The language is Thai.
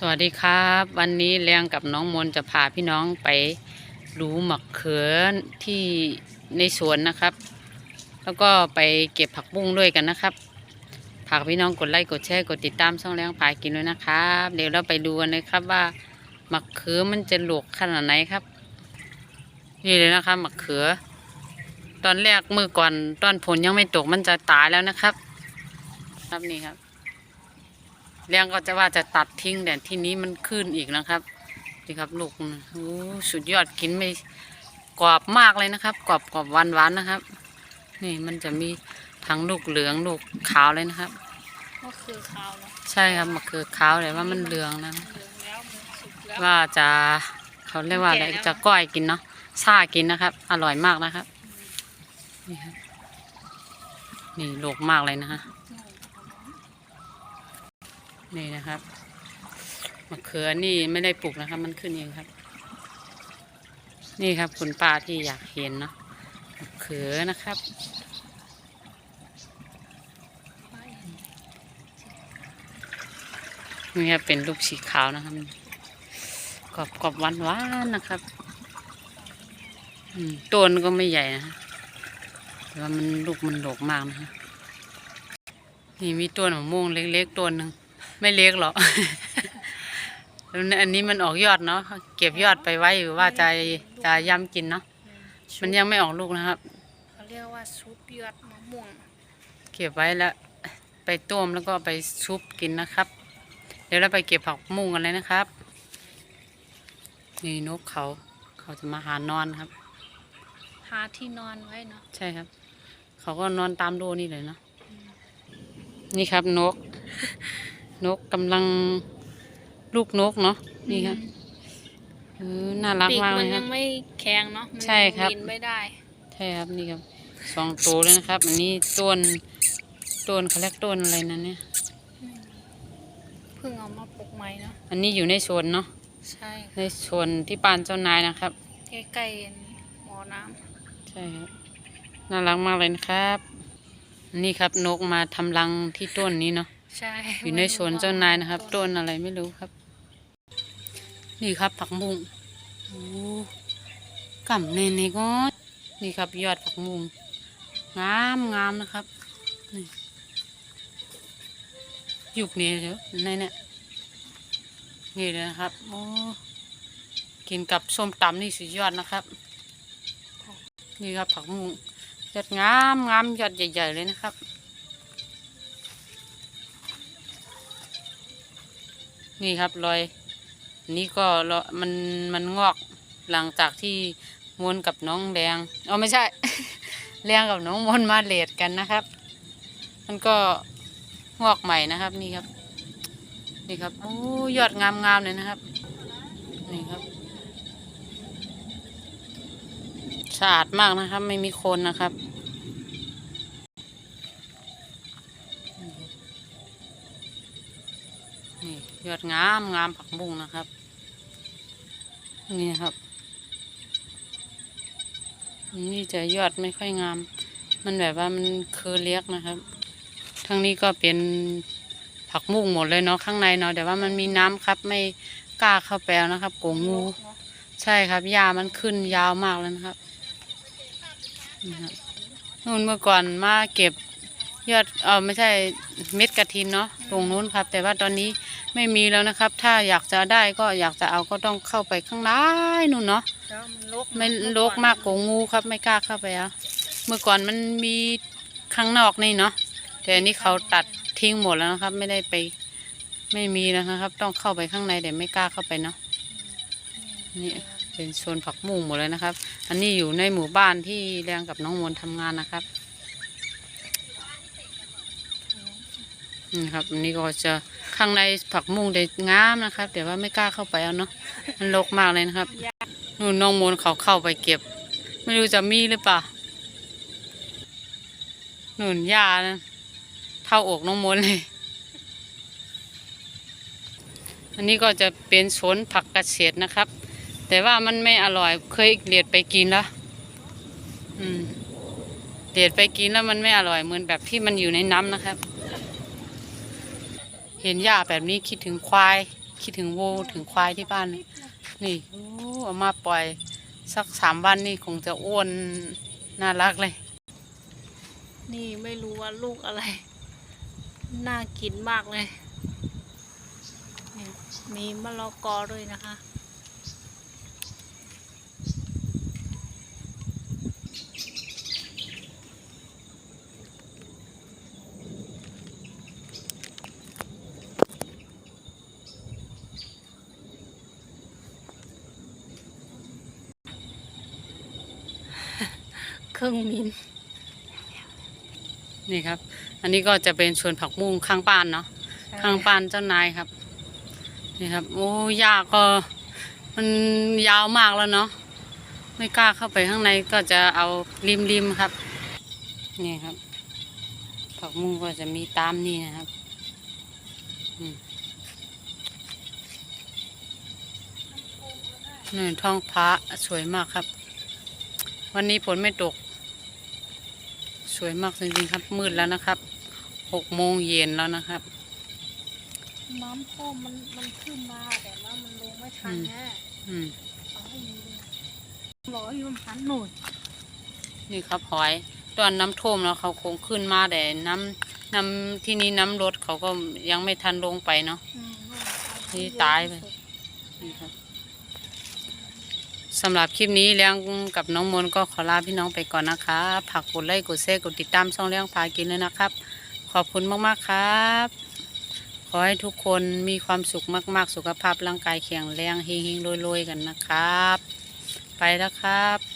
สวัสดีครับ วันนี้เลี้ยงกับน้องมนจะพาพี่น้องไปดูหมักเขือที่ในสวนนะครับ แล้วก็ไปเก็บผักบุ้งด้วยกันนะครับฝากพี่น้องกดไลค์กดแชร์กดติดตามช่องเลี้ยงพากินด้วยนะครับ เดี๋ยวเราไปดูกันเลยครับว่าหมักเขือมันจะหลวกขนาดไหนครับ นี่เลยนะครับหมักเขือ ตอนแรกมือก่อนตอนผลยังไม่ตกมันจะตายแล้วนะครับ ครับนี่ครับ เลี้ยงก็จะว่าจะตัดทิ้งแต่ที่นี้มันขึ้นอีกนะครับนี่ครับลูกมันโอ้สุดยอดกินไม่กรอบมากเลยนะครับ กรอบกรอบหวานหวานๆนะครับ นี่มันจะมีทั้งลูกเหลืองลูกขาวเลยนะครับก็คือขาวแล้วใช่ครับมะเขือขาวแต่ว่ามันเหลืองนะเหลืองแล้วมันสุกแล้วว่าจะเขาเรียกว่าอะไรแก่แล้วจะก้อยกินเนาะซ่ากินนะครับ อร่อยมากนะครับ นี่ครับนี่ลูกมากเลยนะฮะ นี่นะครับมะเขือนี่ไม่ได้ปลูกนะครับ มันขึ้นเองครับ นี่ครับคุณป้าที่อยากเห็นเนาะมะเขือนะครับนี่ครับเป็นลูกสีขาวนะครับกรอบกรอบหวานหวานนะครับต้นก็ไม่ใหญ่นะแต่ว่ามันลูกมันโดกมากนะฮะนี่มีต้นมะม่วงเล็กๆต้นหนึ่ง ไม่เล็กหรอกแล้วอันนี้มันออกยอดเนาะ เก็บยอดไปไว้อยู่ว่าจะจะย้ำกินเนาะ มันยังไม่ออกลูกนะครับ เขาเรียกว่าซุปยอดมะม่วง เก็บไว้แล้ว ไปต้มแล้วก็ไปซุปกินนะครับ เดี๋ยวเราไปเก็บผักมุ้งกันเลยนะครับ นี่นกเขา เขาจะมาหานอนครับ หาที่นอนไว้เนาะ ใช่ครับ เขาก็นอนตามโดนี่เลยเนาะ นี่ครับนก นกกำลังลูกนกเนาะนี่ครับเออน่ารักปีกมากเลมันยคยัรับ งไม่แข็งเนาะมัใช่ครับ บินไม่ได้ ใช่ครับนี่ครับสองตัวเลยนะครับ อันนี้ต้นต้นเขาเรียกต้นอะไรนะเนี่ย เพิ่งเอามาปลูกใหม่เนาะอันนี้อยู่ในสวนเนาะใช่ในสวนที่ปานเจ้านายนะครับ ใกล้ๆหมอน้ำใช่ครับน่ารักมากเลยนะครับอันนี่ครับนกมาทำรังที่ต้นนี้เนาะ ใช่อยู่ในสวนเจ้านายนะครับต้นอะไรไม่รู้ครับ นี่ครับผักบุ้งโอ้กำเนนี่ก็นี่ครับยอดผักบุ้งงามงามนะครับนี่ยุกนี้เดี๋ยวในเนี่ยนี่เลยนะครับโอ้กินกับส้มตำนี่สุดยอดนะครับ นี่ครับผักบุ้งยอดงามงามยอดใหญ่ ๆ เลยนะครับ นี่ครับรอยนี่ก็มันมันงอกหลังจากที่มวนกับน้องแดงเอไม่ใช่แดงกับน้องมนมาเลดกันนะครับ มันก็งอกใหม่นะครับนี่ครับ นี่ครับโอ้ยอดงามๆเลยนะครับ นี่ครับสะอาดมากนะครับ ไม่มีโคนนะครับ นี่ยอดงามงามผักบุ้งนะครับ นี่ครับ นี่จะยอดไม่ค่อยงาม มันแบบว่ามันคือเล็กนะครับ ทั้งนี้ก็เป็นผักบุ้งหมดเลยเนาะข้างในเนาะแต่ว่ามันมีน้ำครับ ไม่กล้าเข้าไปเอานะครับโกงงู ใช่ครับหญ้ามันขึ้นยาวมากแล้วนะครับนี่ครับนู่นเมื่อก่อนมาเก็บยอดเออไม่ใช่เม็ดกระถินเนาะตรงนู้นครับ แต่ว่าตอนนี้ ไม่มีแล้วนะครับ ถ้าอยากจะได้ก็อยากจะเอาก็ต้องเข้าไปข้างในนู่นเนาะแล้วมันรกไม่ลกมากกว่างูครับ ไม่กล้าเข้าไปเอาเมื่อก่อนมันมีข้างนอกนี่เนาะแต่อันนี้เขาตัดทิ้งหมดแล้วนะครับ ไม่ได้ไปไม่มีแล้วนะครับ ต้องเข้าไปข้างในแต่ไม่กล้าเข้าไปเนาะนี่เป็นโซนผักมุ้งหมดเลยนะครับ อันนี้อยู่ในหมู่บ้านที่แรงกับน้องมนต์ทำงานนะครับนี่ครับอันนี้ก็จะ ข้างในผักมุ้งได้งามนะครับแต่ว่าไม่กล้าเข้าไปเอาเนาะมันรกมากเลยนะครับนู่นน้องมนต์เขาเข้าไปเก็บ ไม่รู้จะมีหรือเปล่านู่นหญ้านะเท่าอกน้องมนต์เลยอันนี้ก็จะเป็นสวนผักกระเฉดนะครับ แต่ว่ามันไม่อร่อยเคยเลียดไปกินแล้วอืมเลียดไปกินแล้วมันไม่อร่อยเหมือนแบบที่มันอยู่ในน้ำนะครับ เห็นหญ้าแบบนี้คิดถึงควาย คิดถึงโวถึงควายที่บ้านนี่โอ้เอามาปล่อยสักสามวันนี่คงจะอ้วนน่ารักเลย นี่ไม่รู้ว่าลูกอะไร น่ากินมากเลย มีมะละกอด้วยนะคะ เครื่องมินนี่ครับ อันนี้ก็จะเป็นสวนผักบุ้งข้างบ้านเนาะข้างบ้านเจ้านายครับ นี่ครับ โอ้ยาก็มันยาวมากแล้วเนาะไม่กล้าเข้าไปข้างในก็จะเอาริมริมๆครับ นี่ครับ ผักบุ้งก็จะมีตามนี่นะครับอืมนี่ท้องฟ้าสวยมากครับ วันนี้ฝนไม่ตก สวยมากจริงๆครับ มืดแล้วนะครับหกโมงเย็นแล้วนะครับ น้ำท่วมมันมันขึ้นมาแต่ว่ามันลงไม่ทันอืมแน่อืมเอาให้ดูบอกว่าอยู่พันหนุนนี่ครับหอยตอนน้ำท่วมแล้วเขาคงขึ้นมาแต่น้ำน้ำที่นี่น้ำลดเขาก็ยังไม่ทันลงไปเนาะ อืมนี่ตายไป นี่ครับ สำหรับคลิปนี้เลี้ยงกับน้องมนก็ขอลาพี่น้องไปก่อนนะคะฝากกดไลค์กดแชร์กดติดตามช่องเลี้ยงพากินเลยนะครับ ขอบคุณมากๆครับ ขอให้ทุกคนมีความสุขมากๆ สุขภาพร่างกายแข็งแรงเฮงๆรวยๆกันนะครับ ไปแล้วครับ